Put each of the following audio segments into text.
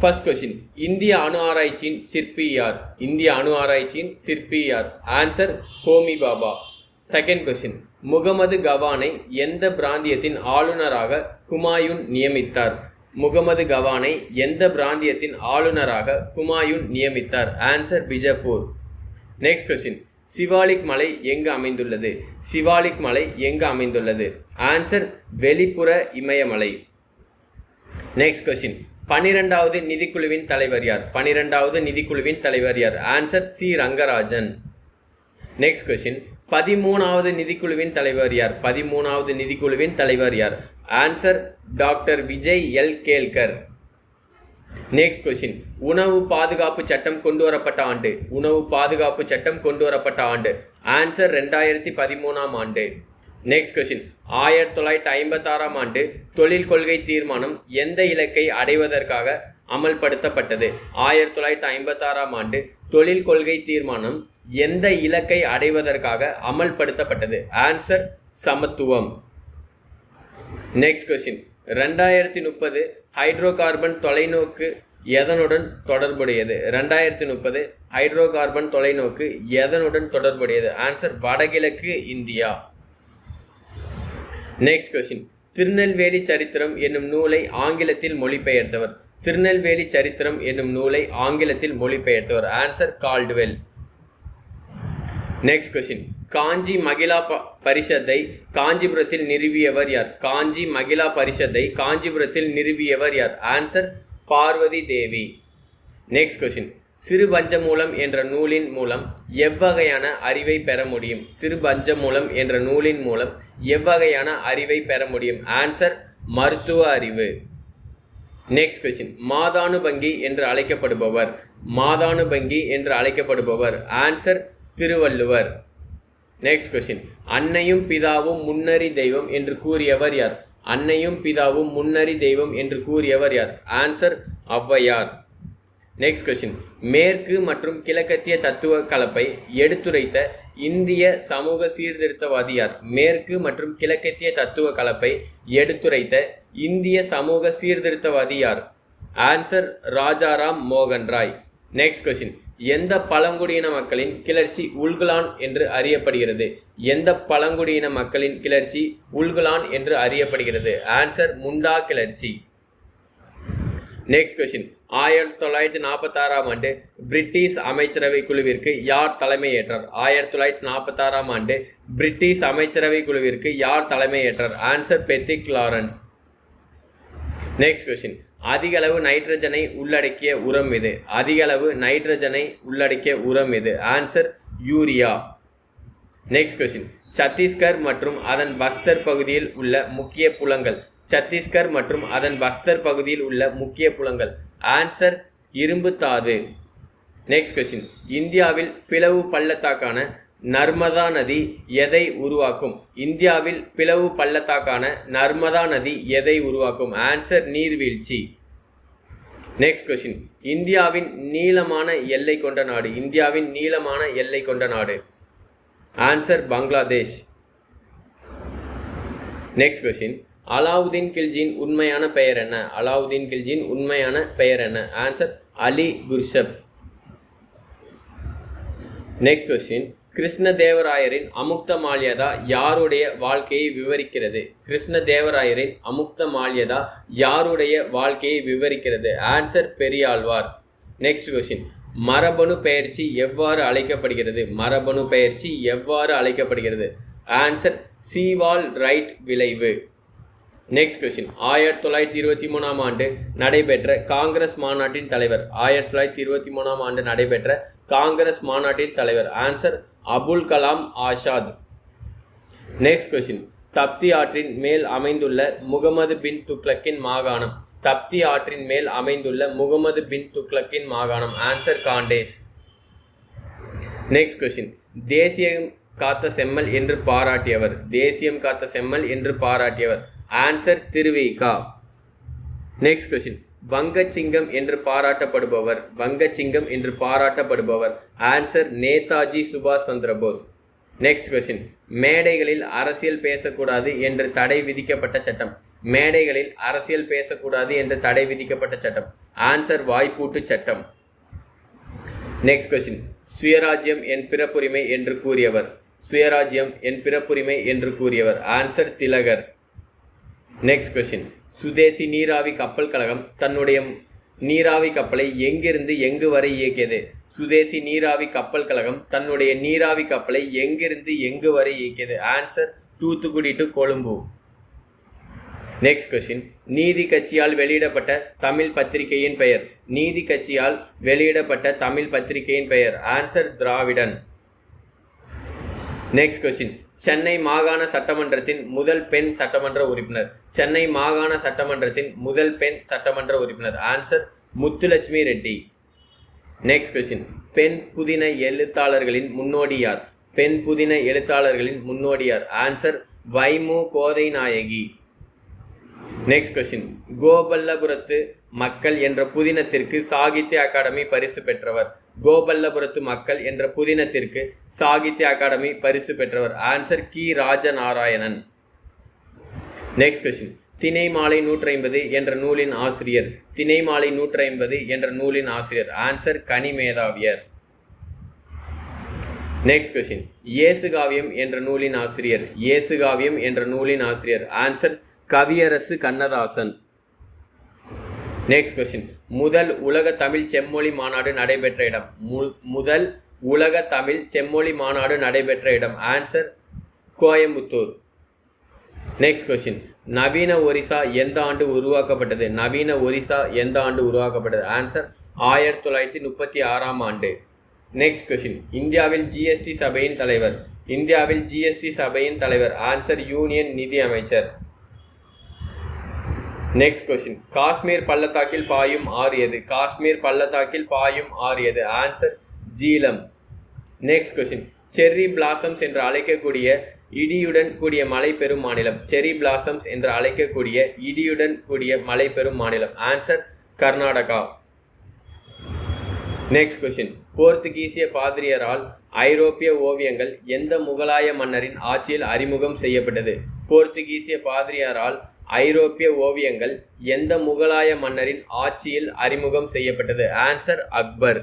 First question இந்திய அணு ஆராய்ச்சியின் சிற்பி யார்? இந்திய அணு ஆராய்ச்சியின் சிற்பி யார்? Answer Homi Bhabha. Second question Muhammad கவானை எந்த பிராந்தியத்தின் ஆளுநராக ஹுமாயூன் நியமித்தார்? முகமது கவானை எந்த பிராந்தியத்தின் ஆளுநராக ஹுமாயூன் நியமித்தார்? Answer Bijapur. Next question Shivalik மலை எங்கு அமைந்துள்ளது? சிவாலிக் மலை எங்கு அமைந்துள்ளது? ஆன்சர் வெளிப்புற இமயமலை. நெக்ஸ்ட் கொஷின் பனிரெண்டாவது நிதிக்குழுவின் தலைவர் யார்? பனிரெண்டாவது நிதிக்குழுவின் தலைவர் யார்? Answer C Rangarajan. Next question பதிமூணாவது நிதிக்குழுவின் தலைவர் யார்? பதிமூணாவது நிதிக்குழுவின் தலைவர் யார்? Answer doctor Vijay L. Kelkar. Next question உணவு பாதுகாப்பு சட்டம் கொண்டு வரப்பட்ட ஆண்டு. உணவு பாதுகாப்பு சட்டம் கொண்டு வரப்பட்ட ஆண்டு. ஆன்சர் ரெண்டாயிரத்தி பதிமூணாம் ஆண்டு. நெக்ஸ்ட் கொஸ்டின் ஆயிரத்தி தொள்ளாயிரத்தி ஐம்பத்தாறாம் ஆண்டு தொழில் கொள்கை தீர்மானம் எந்த இலக்கை அடைவதற்காக அமல்படுத்தப்பட்டது? ஆயிரத்தி தொள்ளாயிரத்தி ஐம்பத்தாறாம் ஆண்டு தொழில் கொள்கை தீர்மானம் எந்த இலக்கை அடைவதற்காக அமல்படுத்தப்பட்டது? ஆன்சர் சமத்துவம். நெக்ஸ்ட் கொஸ்டின் ரெண்டாயிரத்தி முப்பது ஹைட்ரோ கார்பன் தொலைநோக்கு எதனுடன் தொடர்புடையது? ரெண்டாயிரத்தி முப்பது ஹைட்ரோ கார்பன் தொலைநோக்கு எதனுடன் தொடர்புடையது? ஆன்சர் வடகிழக்கு இந்தியா. நெக்ஸ்ட் கொஸ்டின் திருநெல்வேலி சரித்திரம் என்னும் நூலை ஆங்கிலத்தில் மொழிபெயர்த்தவர். திருநெல்வேலி சரித்திரம் என்னும் நூலை ஆங்கிலத்தில் மொழிபெயர்த்தவர். Answer Caldwell next question Kanchi Mahila ப பரிஷத்தை காஞ்சிபுரத்தில் நிறுவியவர் யார்? காஞ்சி மகிழா பரிஷத்தை காஞ்சிபுரத்தில் நிறுவியவர் யார்? Answer Parvathi Devi. Next question சிறுபஞ்ச மூலம் என்ற நூலின் மூலம் எவ்வகையான அறிவை பெற முடியும்? சிறுபஞ்சமூலம் என்ற நூலின் மூலம் எவ்வகையான அறிவை பெற முடியும்? ஆன்சர் மருத்துவ அறிவு. நெக்ஸ்ட் கொஸ்டின் மாதானுபங்கி என்று அழைக்கப்படுபவர். மாதானுபங்கி என்று அழைக்கப்படுபவர். ஆன்சர் திருவள்ளுவர். நெக்ஸ்ட் கொஸ்டின் அன்னையும் பிதாவும் முன்னறி தெய்வம் என்று கூறியவர் யார்? அன்னையும் பிதாவும் முன்னறி தெய்வம் என்று கூறியவர் யார்? ஆன்சர் ஔவையார். நெக்ஸ்ட் கொஸ்டின் மேற்கு மற்றும் கிழக்கத்திய தத்துவ கலப்பை எடுத்துரைத்த இந்திய சமூக சீர்திருத்தவாதியார் மேற்கு மற்றும் கிழக்கத்திய தத்துவ கலப்பை எடுத்துரைத்த இந்திய சமூக சீர்திருத்தவாதியார் ஆன்சர் ராஜாராம் மோகன் ராய். நெக்ஸ்ட் கொஸ்டின் எந்த பழங்குடியின மக்களின் கிளர்ச்சி உல்குலான் என்று அறியப்படுகிறது? எந்த பழங்குடியின மக்களின் கிளர்ச்சி உல்குலான் என்று அறியப்படுகிறது? ஆன்சர் முண்டா கிளர்ச்சி. நெக்ஸ்ட் கொஸ்டின் ஆயிரத்தி தொள்ளாயிரத்தி நாற்பத்தாறாம் ஆண்டு பிரிட்டிஷ் அமைச்சரவை குழுவிற்கு யார் தலைமையேற்றார்? ஆயிரத்தி தொள்ளாயிரத்தி நாற்பத்தாறாம் ஆண்டு பிரிட்டிஷ் அமைச்சரவை குழுவிற்கு யார் தலைமையேற்றார்? Answer Pethick Lawrence next question அதிக அளவு நைட்ரஜனை உள்ளடக்கிய உரம் இது அதிக அளவு நைட்ரஜனை உள்ளடக்கிய உரம் இது answer urea next question Chhattisgarh மற்றும் அதன் பஸ்தர் பகுதியில் உள்ள முக்கிய புலங்கள். சத்தீஸ்கர் மற்றும் அதன் பஸ்தர் பகுதியில் உள்ள முக்கிய புலங்கள். ஆன்சர் இரும்பு தாது. நெக்ஸ்ட் கொஸ்டின் இந்தியாவில் பிளவு பள்ளத்தாக்கான நர்மதா நதி எதை உருவாக்கும்? இந்தியாவில் பிளவு பள்ளத்தாக்கான நர்மதா நதி எதை உருவாக்கும்? ஆன்சர் நீர்வீழ்ச்சி. நெக்ஸ்ட் கொஸ்டின் இந்தியாவின் நீளமான எல்லை கொண்ட நாடு. இந்தியாவின் நீளமான எல்லை கொண்ட நாடு. Answer Bangladesh next question Alauddin கில்ஜியின் உண்மையான பெயர் என்ன? அலாவுதீன் கில்ஜியின் உண்மையான பெயர் என்ன? Answer Ali Gurshasp next question கிருஷ்ணதேவராயரின் Amuktamalyada யாருடைய வாழ்க்கையை விவரிக்கிறது? கிருஷ்ணதேவராயரின் அமுக்த மால்யதா யாருடைய வாழ்க்கையை விவரிக்கிறது? ஆன்சர் பெரியாழ்வார். நெக்ஸ்ட் கொஸ்டின் மரபணு பயிற்சி எவ்வாறு அழைக்கப்படுகிறது? மரபணு பயிற்சி எவ்வாறு அழைக்கப்படுகிறது? ஆன்சர் சீவால் ரைட் விளைவு. நெக்ஸ்ட் கொஸ்டின் ஆயிரத்தி தொள்ளாயிரத்தி இருபத்தி மூணாம் ஆண்டு நடைபெற்ற காங்கிரஸ் மாநாட்டின் தலைவர். ஆயிரத்தி தொள்ளாயிரத்தி இருபத்தி மூணாம் ஆண்டு நடைபெற்ற காங்கிரஸ் மாநாட்டின் தலைவர். Answer Abul Kalam Azad next question Tapti ஆற்றின் மேல் அமைந்துள்ள முகமது பின் துக்ளக்கின் மாகாணம். தப்தி ஆற்றின் மேல் அமைந்துள்ள முகமது பின் துக்ளக்கின் மாகாணம். ஆன்சர் காண்டேஸ். நெக்ஸ்ட் கொஸ்டின் தேசிய காத்த செம்மல் என்று பாராட்டியவர். தேசியம் காத்த செம்மல் என்று பாராட்டியவர். ஆன்சர் திருவிகா நெக்ஸ்ட் கொஸ்டின் வங்கச்சிங்கம் என்று பாராட்டப்படுபவர். வங்கச்சிங்கம் என்று பாராட்டப்படுபவர். ஆன்சர் நேதாஜி சுபாஷ் சந்திர போஸ். நெக்ஸ்ட் கொஸ்டின் மேடைகளில் அரசியல் பேசக்கூடாது என்று தடை விதிக்கப்பட்ட சட்டம். மேடைகளில் அரசியல் பேசக்கூடாது என்று தடை விதிக்கப்பட்ட சட்டம். ஆன்சர் வாய்ப்பூட்டு சட்டம். நெக்ஸ்ட் கொஸ்டின் சுயராஜ்யம் என் பிறப்புரிமை என்று கூறியவர். சுயராஜ்யம் என் பிறப்புரிமை என்று கூறியவர். Answer Tilak. Next question Swadeshi நீராவி கப்பல் கழகம் தன்னுடைய நீராவி கப்பலை எங்கிருந்து எங்கு வரை இயக்கியது? சுதேசி நீராவி கப்பல் கழகம் தன்னுடைய நீராவி கப்பலை எங்கிருந்து எங்கு வரை இயக்கியது? Answer Thoothukudi to Colombo. Next question நீதி கட்சியால் வெளியிடப்பட்ட தமிழ் பத்திரிகையின் பெயர். நீதி கட்சியால் வெளியிடப்பட்ட தமிழ் பத்திரிகையின் பெயர். Answer Dravidan. Next question Chennai மாகாண சட்டமன்றத்தின் முதல் பெண் சட்டமன்ற உறுப்பினர். சென்னை மாகாண சட்டமன்றத்தின் முதல் பெண் சட்டமன்ற உறுப்பினர். Answer Muthulakshmi Reddy. Next question பெண் புதின எழுத்தாளர்களின் முன்னோடி யார்? பெண் புதின எழுத்தாளர்களின் முன்னோடி யார்? Answer Vaimu Kothai Nayagi next question கோபல்லபுரத்து மக்கள் என்ற புதினத்திற்கு சாகித்ய அகாடமி பரிசு பெற்றவர். கோபல்லபுரத்து மக்கள் என்ற புதினத்திற்கு சாகித்ய அகாடமி பரிசு பெற்றவர். ஆன்சர் கி. ராஜநாராயணன். நெக்ஸ்ட் கொஸ்டின் திணை மாலை நூற்றி ஐம்பது என்ற நூலின் ஆசிரியர். திணை மாலை நூற்றி ஐம்பது என்ற நூலின் ஆசிரியர். Answer Kanimedhaviyar next question Yesukaviyam என்ற நூலின் ஆசிரியர். இயேசுகாவியம் என்ற நூலின் ஆசிரியர். Answer Kaviyarasu Kannadasan. Next question முதல் உலக தமிழ் செம்மொழி மாநாடு நடைபெற்ற இடம். மு- முதல் உலக தமிழ் செம்மொழி மாநாடு நடைபெற்ற இடம். ஆன்சர் கோயம்புத்தூர். நெக்ஸ்ட் கொஸ்டின் நவீன ஒரிசா எந்த ஆண்டு உருவாக்கப்பட்டது? நவீன ஒரிசா எந்த ஆண்டு உருவாக்கப்பட்டது? ஆன்சர் ஆயிரத்தி தொள்ளாயிரத்தி முப்பத்தி ஆறாம் ஆண்டு. நெக்ஸ்ட் கொஸ்டின் இந்தியாவில் ஜிஎஸ்டி சபையின் தலைவர். இந்தியாவில் ஜிஎஸ்டி சபையின் தலைவர். ஆன்சர் யூனியன் நிதி அமைச்சர். நெக்ஸ்ட் கொஸ்டின் காஷ்மீர் பள்ளத்தாக்கில் பாயும் ஆறு எது? காஷ்மீர் பள்ளத்தாக்கில் பாயும் ஆறு எது? Answer Jhelum. Next question cherry blossoms என்று அழைக்கக்கூடிய இடியுடன் கூடிய மழை பெறும் மாநிலம். செர்ரி பிளாசம்ஸ் என்று அழைக்கக்கூடிய இடியுடன் கூடிய மழை பெறும் மாநிலம். ஆன்சர் கர்நாடகா. நெக்ஸ்ட் கொஸ்டின் போர்த்துகீசிய பாதிரியரால் ஐரோப்பிய ஓவியங்கள் எந்த முகலாய மன்னரின் ஆட்சியில் அறிமுகம் செய்யப்பட்டது? போர்த்துகீசிய பாதிரியாரால் ஐரோப்பிய ஓவியங்கள் எந்த முகலாய மன்னரின் ஆட்சியில் அறிமுகம் செய்யப்பட்டது? ஆன்சர் அக்பர்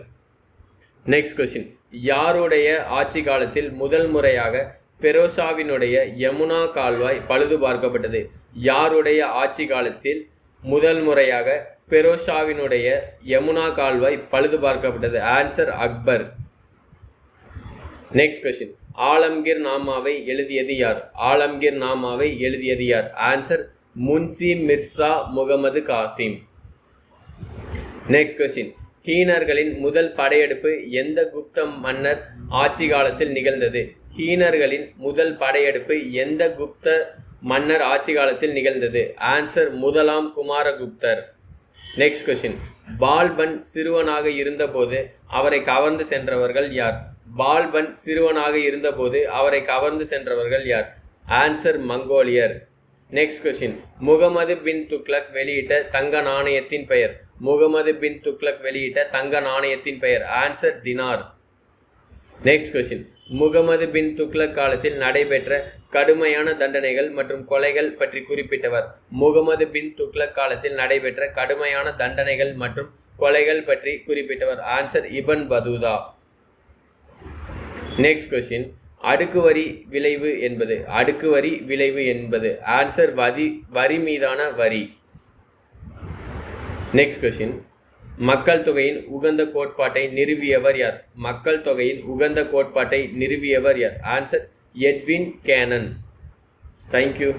நெக்ஸ்ட் கொஸ்டின் யாருடைய ஆட்சி காலத்தில் முதல் முறையாக ஃபெரோஷாவினுடைய யமுனா கால்வாய் பழுது பார்க்கப்பட்டது? யாருடைய ஆட்சி காலத்தில் முதல் முறையாக ஃபெரோஷாவினுடைய யமுனா கால்வாய் பழுது பார்க்கப்பட்டது? Answer Akbar next question Alamgir நாமாவை எழுதியது யார்? ஆலம்கீர் நாமாவை எழுதியது யார்? Answer Munshi Mirza Muhammad Qasim. Next question ஹீனர்களின் முதல் படையெடுப்பு எந்த குப்த மன்னர் ஆட்சி காலத்தில் நிகழ்ந்தது? ஹீனர்களின் முதல் படையெடுப்பு எந்த குப்த மன்னர் ஆட்சி காலத்தில் நிகழ்ந்தது? ஆன்சர் முதலாம் குமாரகுப்தர். நெக்ஸ்ட் கொஸ்டின் பால்பன் சிறுவனாக இருந்தபோது அவரை கவர்ந்து சென்றவர்கள் யார்? பால்பன் சிறுவனாக இருந்தபோது அவரை கவர்ந்து சென்றவர்கள் யார்? ஆன்சர் மங்கோலியர். நெக்ஸ்ட் கொஸ்டின் முகமது பின் துக்ளக் வெளியிட்ட தங்க நாணயத்தின் பெயர். முகமது பின் துக்ளக் வெளியிட்ட தங்க நாணயத்தின் பெயர். Answer dinar. Next question Muhammad bin Tughlaq காலத்தில் நடைபெற்ற கடுமையான தண்டனைகள் மற்றும் கொலைகள் பற்றி குறிப்பிட்டவர். முகமது பின் துக்ளக் காலத்தில் நடைபெற்ற கடுமையான தண்டனைகள் மற்றும் கொலைகள் பற்றி குறிப்பிட்டவர். Answer Ibn Battuta. Next question அடுக்கு வரி விளைவு என்பது அடுக்கு வரி விளைவு என்பது ஆன்சர் வரி வரி மீதான வரி. நெக்ஸ்ட் கொஷின் மக்கள் தொகையின் உகந்த கோட்பாட்டை நிறுவியவர் யார்? மக்கள் தொகையின் உகந்த கோட்பாட்டை நிறுவியவர் யார்? Answer Edwin Canon thank you